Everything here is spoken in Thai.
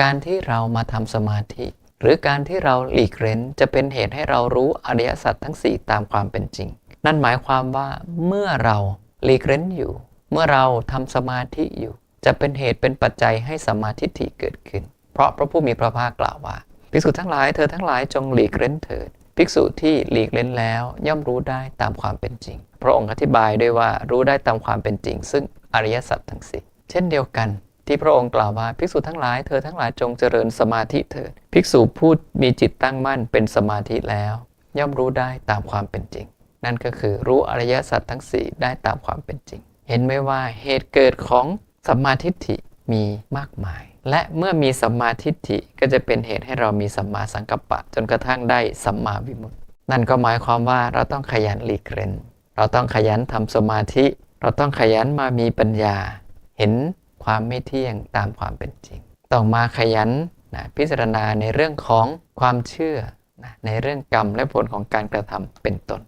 การที่เรามาทำสมาธิ หรือการที่เราหลีกเล้นจะเป็นเหตุให้เรารู้อริยสัจทั้ง 4 ตามความเป็นจริง นั่นหมายความว่าเมื่อเราหลีกเล้นอยู่ เมื่อเราทำสมาธิอยู่ จะเป็นเหตุเป็นปัจจัยให้สมาธิฏฐิเกิดขึ้น เพราะพระผู้มีพระภาคกล่าวว่าภิกษุทั้งหลายเธอทั้งหลายจงหลีกเล้นเถิดภิกษุที่หลีกเล้นแล้วย่อมรู้ได้ตามความเป็นจริง พระองค์อธิบายด้วยว่ารู้ได้ตามความเป็นจริง ซึ่งอริยสัจทั้งสี่เช่นเดียวกัน ที่พระองค์กล่าวว่าภิกษุทั้งหลายเธอทั้งหลายจงเจริญสมาธิเถิดภิกษุพูดมีจิตตั้งมั่นเป็นสมาธิแล้ว ย่อมรู้ได้ตามความเป็นจริง นั่นก็คือรู้อริยสัจทั้งสี่ได้ตามความเป็นจริง เห็นไหมว่าเหตุเกิดของสัมมาทิฏฐิมีมากมาย และเมื่อมีสัมมาทิฏฐิก็จะเป็นเหตุให้เรามีสัมมาสังกัปปะ จนกระทั่งได้สัมมาวิมุตติ นั่นก็หมายความว่าเราต้องขยันหลีกเล่นเราต้องขยันทำสมาธิ เราต้องขยันมามีปัญญา เห็น ความไม่เที่ยงตามความเป็นจริงต้องมาขยันนะพิจารณาในเรื่องของความเชื่อนะในเรื่องกรรมและผลของการกระทำเป็นต้น